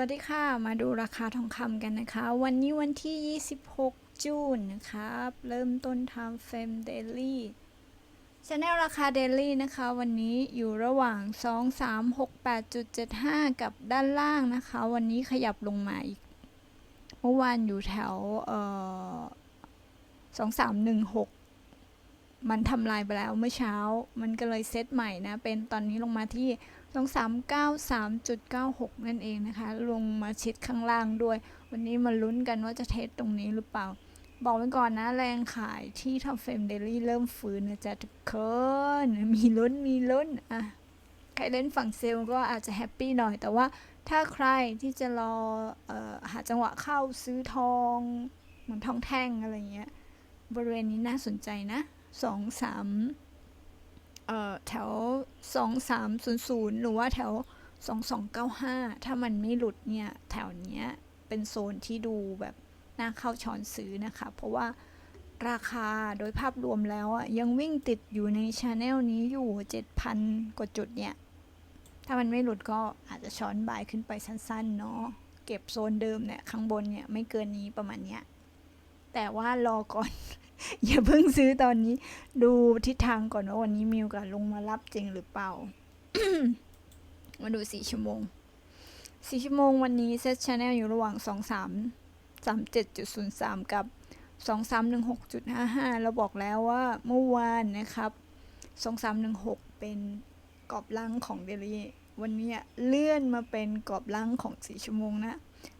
วัสดีค่ะ มาดูราคาทองคำกันนะคะ วันนี้วันที่ 26 จูนนะครับ เริ่มต้นทำเฟมเดลี่ชแนลราคาเดลี่นะคะ วันนี้อยู่ระหว่าง 2368.75 กับด้านล่างนะคะ วันนี้ขยับลงมาอีก เมื่อวานอยู่แถวเอ่อ2316 มันทำลายไปแล้วเมื่อเช้า มันก็เลยเซตใหม่นะ เป็นตอนนี้ลงมาที่ 2393.96 นั่นเองนะคะ ลงมาชิดข้างล่างด้วย วันนี้มาลุ้นกันว่าจะเทสตรงนี้หรือเปล่า บอกไว้ก่อนนะ แรงขายที่ทำเฟรมเดลี่เริ่มฟื้นนะจ๊ะทุกคน มีลุ้นมีลุ้นอะใครเล่นฝั่งเซลล์ก็อาจจะแฮปปี้หน่อย แต่ว่าถ้าใครที่จะรอออหาจังหวะเข้าซื้อทองเหมือนทองแท่งอะไรเงี้ย บริเวณนี้น่าสนใจนะสองสาม เอ่อแถวสองสามศูนย์ศูนย์หรือว่าแถวสองสองเก้าห้าถ้ามันไม่หลุดเนี่ยแถวเนี้ยเป็นโซนที่ดูแบบน่าเข้าช้อนซื้อนะคะ เพราะว่าราคาโดยภาพรวมแล้วอะยังวิ่งติดอยู่ในชาแนลนี้อยู่ 7,000 กว่าจุดเนี่ย ถ้ามันไม่หลุดก็อาจจะช้อนบายขึ้นไปสั้นๆ เนาะเก็บโซนเดิมเนี่ย ข้างบนเนี่ย ไม่เกินนี้ประมาณเนี้ยแต่ว่ารอก่อน อย่าเพิ่งซื้อตอนนี้ ดูทิศทางก่อนว่าวันนี้มีโอกาสลงมารับจริงหรือเปล่า มาดูสี่ชั่วโมงสี่ชั่วโมงวันนี้เซตชาแนลอยู่ระหว่างสองสามสามเจ็ดจุดศูนย์สามกับสองสามหนึ่งหกจุดห้าห้าเราบอกแล้วว่าเมื่อวานนะครับสองสามหนึ่งหกเป็นกรอบล่างของเดลี่วันนี้เลื่อนมาเป็นกรอบล่างของสี่ชั่วโมงนะ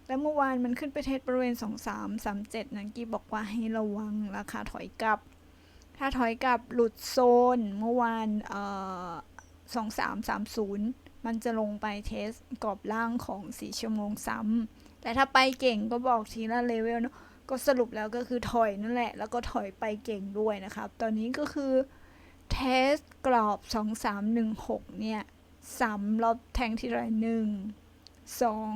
แล้วเมื่อวานมันขึ้นไปเทสบริเวณ 2 3 3 7 นังกี้บอกว่าให้ระวังราคาถอยกลับ ถ้าถอยกลับหลุดโซนเมื่อวานเอ่อ2 3 3 0 มันจะลงไปเทสกรอบล่างของ 4 ชั่วโมงซ้ำ แต่ถ้าไปเก่งก็บอกทีละเลเวลเนาะก็สรุปแล้วก็คือถอยนั่นแหละ แล้วก็ถอยไปเก่งด้วยนะครับ ตอนนี้ก็คือเทสกรอบ 2 3 1 6 เนี่ยซ้ำรอบแทงที่ไรหนึ่งสอง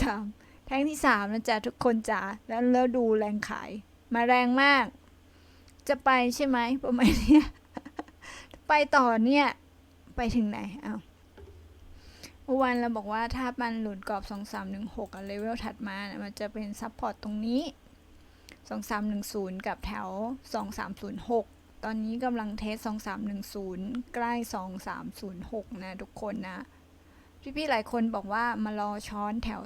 สาม แท่งที่สามนะจ๊ะทุกคนจ๋าแล้วแล้วดูแรงขาย มาแรงมาก จะไปใช่ไหมประมาณเนี้ยไปต่อเนี่ย ไปถึงไหนเอ้าเมื่อวานเราบอกว่าถ้ามันหลุดกรอบ 2 3 1 6อะเลเวลถัดมานะมันจะเป็นซัพพอร์ตตรงนี้ 2 3 1 0 กับแถว 2 3 0 6 ตอนนี้กำลังเทส 2 3 1 0 ใกล้ 2 3 0 6 นะทุกคนนะ พี่ๆหลายคนบอกว่ามารอช้อนแถว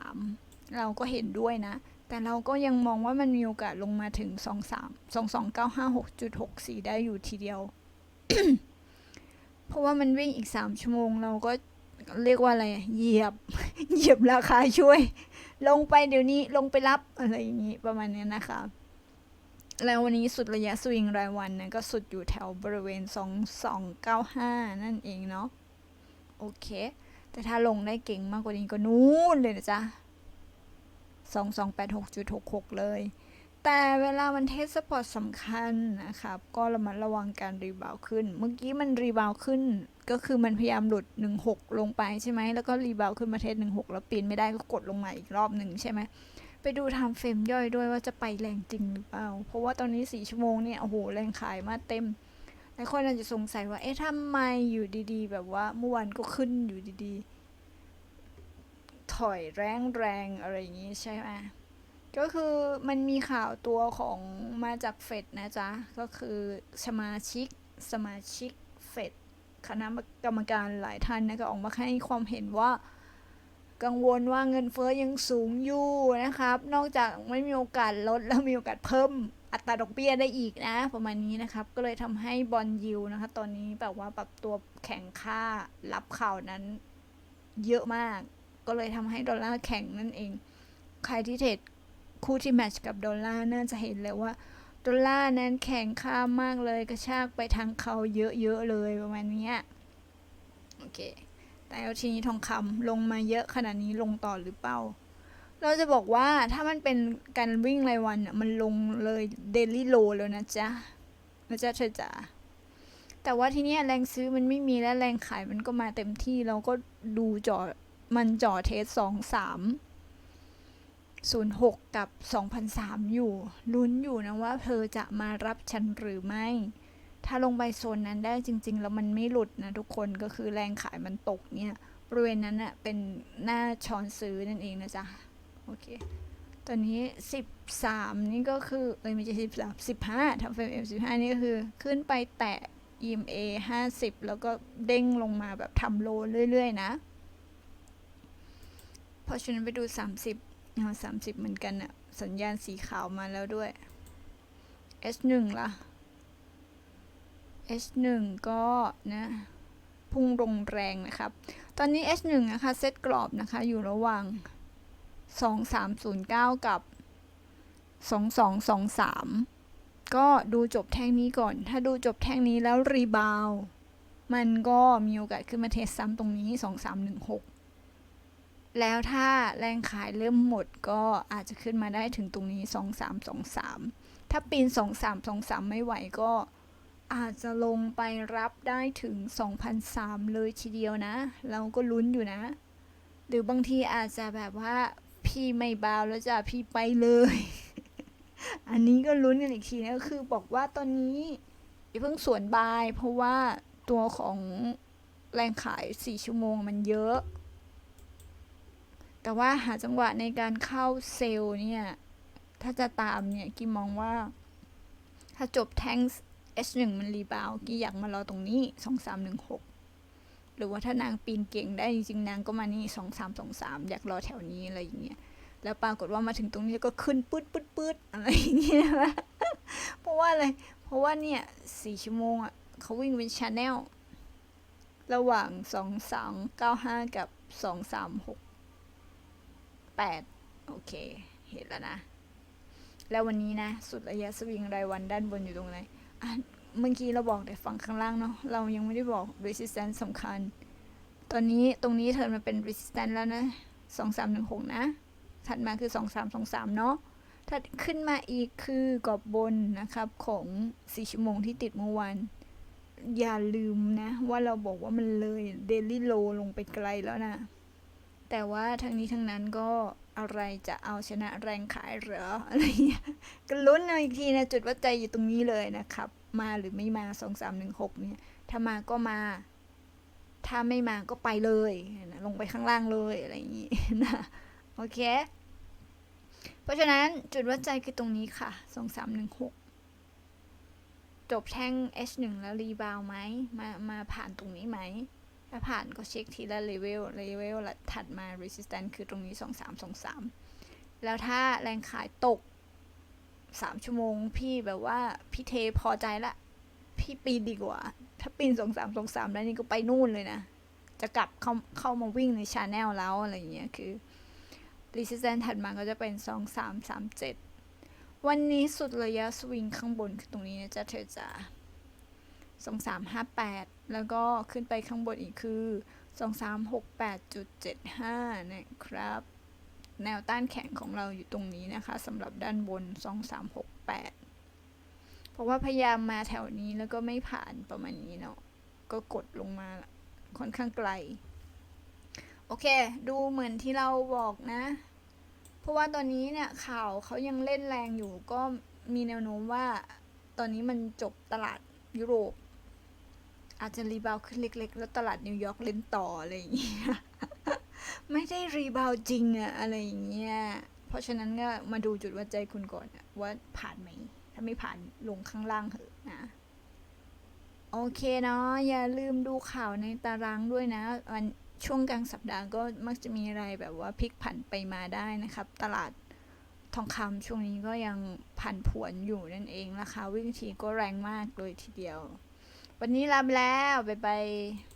2003 เราก็เห็นด้วยนะ แต่เราก็ยังมองว่ามันมีโอกาสลงมาถึง 23 22956.64 ได้อยู่ทีเดียว เพราะว่ามันวิ่งอีก 3 ชั่วโมง เราก็เรียกว่าอะไร เหยียบ เหยียบราคาช่วย ลงไปเดี๋ยวนี้ลงไปรับอะไรอย่างนี้ประมาณนี้นะคะ แล้ววันนี้สุดระยะสวิงรายวันนะก็สุดอยู่แถวบริเวณ 2295 นั่นเองเนาะ โอเค แต่ถ้าลงได้เก่งมากกว่านี้ก็นู่นเลยนะจ๊ะสองสองแปดหกจุดหกหกเลย แต่เวลามันเทสสปอร์ตสำคัญนะครับ ก็ระมัดระวังการรีบาวขึ้น เมื่อกี้มันรีบาวขึ้น ก็คือมันพยายามหลุด 16 ลงไปใช่ไหม แล้วก็รีบาวขึ้นมาเทส16 แล้วปีนไม่ได้ก็กดลงมาอีกรอบหนึ่งใช่ไหมไปดูทม์เฟรมย่อยด้วยว่าจะไปแรงจริงหรือเปล่า เพราะว่าตอนนี้ 4 ชั่วโมงเนี่ย โอ้โห แรงขายมาเต็ม ลายคนอาจจะสงสัยว่า เอ๊ะทำไมอยู่ดีๆ แบบว่าเมื่อวานก็ขึ้นอยู่ดีๆ ถอยแรงแรงๆอะไรอย่างงี้ใช่ไหมก็คือมันมีข่าวตัวของมาจากเฟดนะจ๊ะ ก็คือสมาชิกสมาชิกเฟดคณะกรรมการหลายท่านนะก็ออกมาให้ความเห็นว่า กังวลว่าเงินเฟ้อยังสูงอยู่นะครับ นอกจากไม่มีโอกาสลดแล้วมีโอกาสเพิ่มอัตราดอกเบี้ยได้อีกนะ ประมาณนี้นะครับ ก็เลยทำให้บอลยิวนะคะ ตอนนี้แบบว่าปรับตัวแข่งค่ารับข่าวนั้น เยอะมาก ก็เลยทำให้ดอลลาร์แข็งนั่นเอง ใครที่เทรดคู่ที่แมทช์กับดอลลาร์น่าจะเห็นเลยว่าดอลลาร์นั้นแข็งค่ามากเลยกระชากไปทางเขาเยอะๆเลยประมาณนี้โอเค แต่เอาทีนี้ทองคำลงมาเยอะขนาดนี้ลงต่อหรือเปล่า เราจะบอกว่าถ้ามันเป็นการวิ่งรายวันอะมันลงเลยเดลี่โลแล้วนะจ๊ะนะจ๊ะเธอจ๋าแต่ว่าทีเนี้แรงซื้อมันไม่มีและแรงขายมันก็มาเต็มที่เราก็ดูจอมันจอเทสสองสามศูนย์หกกับสองพันสามอยู่ ลุ้นอยู่นะว่าเธอจะมารับฉันหรือไม่ ถ้าลงไปโซนนั้นได้จริง ๆ แล้วมันไม่หลุดนะทุกคนก็คือแรงขายมันตกเนี่ยบริเวณนั้นอะเป็นหน้าช้อนซื้อนั่นเองนะจ๊ะโอเคตอนนี้สิบสามนี่ก็คือเอ้ยไม่ใช่สิบสามสิบห้าทำเฟรมเอฟสิบห้านี่ก็คือขึ้นไปแตะ EMA ห้าสิบแล้วก็เด้งลงมาแบบทำโลเรื่อย ๆ นะ เพราะฉะนั้นไปดูสามสิบสามสิบเหมือนกันอะสัญญาณสีขาวมาแล้วด้วย S1 ล่ะ S1 ก็นะพุ่งลงแรงนะครับ ตอนนี้ S1 นะคะเซตกรอบนะคะ อยู่ระหว่าง 2309 กับ 2223 ก็ดูจบแท่งนี้ก่อน ถ้าดูจบแท่งนี้แล้วรีบาว มันก็มีโอกาสขึ้นมาเทสซ้ำตรงนี้ 2316 แล้วถ้าแรงขายเริ่มหมดก็อาจจะขึ้นมาได้ถึงตรงนี้ 2323 ถ้าปีน 2323 ไม่ไหวก็ อาจจะลงไปรับได้ถึง 2,003 เลยทีเดียวนะ เราก็ลุ้นอยู่นะ หรือบางทีอาจจะแบบว่า พี่ไม่บาวแล้วจ้ะพี่ไปเลย อันนี้ก็ลุ้นกันอีกทีนะก็คือบอกว่าตอนนี้อย่าเพิ่งสวนบาย เพราะว่าตัวของแรงขาย 4 ชั่วโมงมันเยอะ แต่ว่าหาจังหวะในการเข้าเซลล์เนี่ย ถ้าจะตามเนี่ยกิมมองว่า ถ้าจบแทง H1 มันรีบาวกี่อยากมารอตรงนี้ 2316 หรือว่าถ้านางปีนเก่งได้จริงๆนางก็มานี่ 2323 อยากรอแถวนี้อะไรอย่างเงี้ย แล้วปรากฏว่ามาถึงตรงนี้ก็ขึ้นปื๊ดปื๊ดปื๊ดอะไรอย่างเงี้ยนะเพราะว่าอะไร เพราะว่าเนี่ยสี่ชั่วโมงอะเขาวิ่งเป็นชาแนลระหว่าง 2395 กับ 2368 โอเค เห็นแล้วนะ แล้ววันนี้นะ สุดระยะสวิงรายวันด้านบนอยู่ตรงไหน เมื่อกี้เราบอกแต่ฝั่งข้างล่างเนาะ เรายังไม่ได้บอก resistance สำคัญ ตอนนี้ตรงนี้เทิร์นมาเป็น resistance แล้วนะ2316นะ ถัดมาคือ2323เนาะถ้าขึ้นมาอีกคือกรอบบนนะครับของ4ชั่วโมงที่ติดเมื่อวานอย่าลืมนะ ว่าเราบอกว่ามันเลยเดลี่โลลงไปไกลแล้วนะ แต่ว่าทั้งนี้ทั้งนั้นก็ อะไรจะเอาชนะแรงขายเหรออะไรเงี้ยก็ลุ้นเอาอีกทีนะจุดวัดใจอยู่ตรงนี้เลยนะครับ มาหรือไม่มา2316เนี่ยถ้ามาก็มา ถ้าไม่มาก็ไปเลยนะลงไปข้างล่างเลยอะไรอย่างงี้นะโอเค เพราะฉะนั้นจุดวัดใจคือตรงนี้ค่ะ2316จบแท่ง H1 แล้วรีบาวไหมมามาผ่านตรงนี้ไหม ถ้าผ่านก็เช็คทีละเลเวลเลเวลละถัดมา resistance คือตรงนี้ 2323 แล้วถ้าแรงขายตก 3 ชั่วโมง พี่แบบว่า พี่เทพอใจละ พี่ปีนดีกว่า ถ้าปีน 2323 แล้วนี่ก็ไปนู่นเลยนะ จะกลับเข้าเข้ามาวิ่งในชาแนลแล้วอะไรเงี้ยคือ resistance ถัดมาก็จะเป็น 2337วันนี้สุดระยะสวิงข้างบนคือตรงนี้นะจ๊ะเธอจ๋า2358แปด แล้วก็ขึ้นไปข้างบนอีกคือ 2368.75 นะครับ แนวต้านแข็งของเราอยู่ตรงนี้นะคะสำหรับด้านบน 2368 เพราะว่าพยายามมาแถวนี้แล้วก็ไม่ผ่านประมาณนี้เนาะ ก็กดลงมาค่อนข้างไกล โอเค ดูเหมือนที่เราบอกนะ เพราะว่าตอนนี้เนี่ยข่าวเขายังเล่นแรงอยู่ก็มีแนวโน้มว่า ตอนนี้มันจบตลาดยุโรป อาจจะรีบาวขึ้นเล็ก ๆ แล้วตลาดนิวยอร์กเล่นต่ออะไรอย่างเงี้ยไม่ได้รีบาวจริงอะอะไรอย่างเงี้ยเพราะฉะนั้นก็มาดูจุดวัดใจคุณก่อนว่าผ่านไหม ถ้าไม่ผ่านลงข้างล่างเถอะนะโอเคเนาะอย่าลืมดูข่าวในตารางด้วยนะวันช่วงกลางสัปดาห์ก็มักจะมีอะไรแบบว่าพลิกผันไปมาได้นะครับ ตลาดทองคำช่วงนี้ก็ยังผันผวนอยู่นั่นเองราคาวิ่งทีก็แรงมากเลยทีเดียว วันนี้ลาไปแล้ว บ๊ายบาย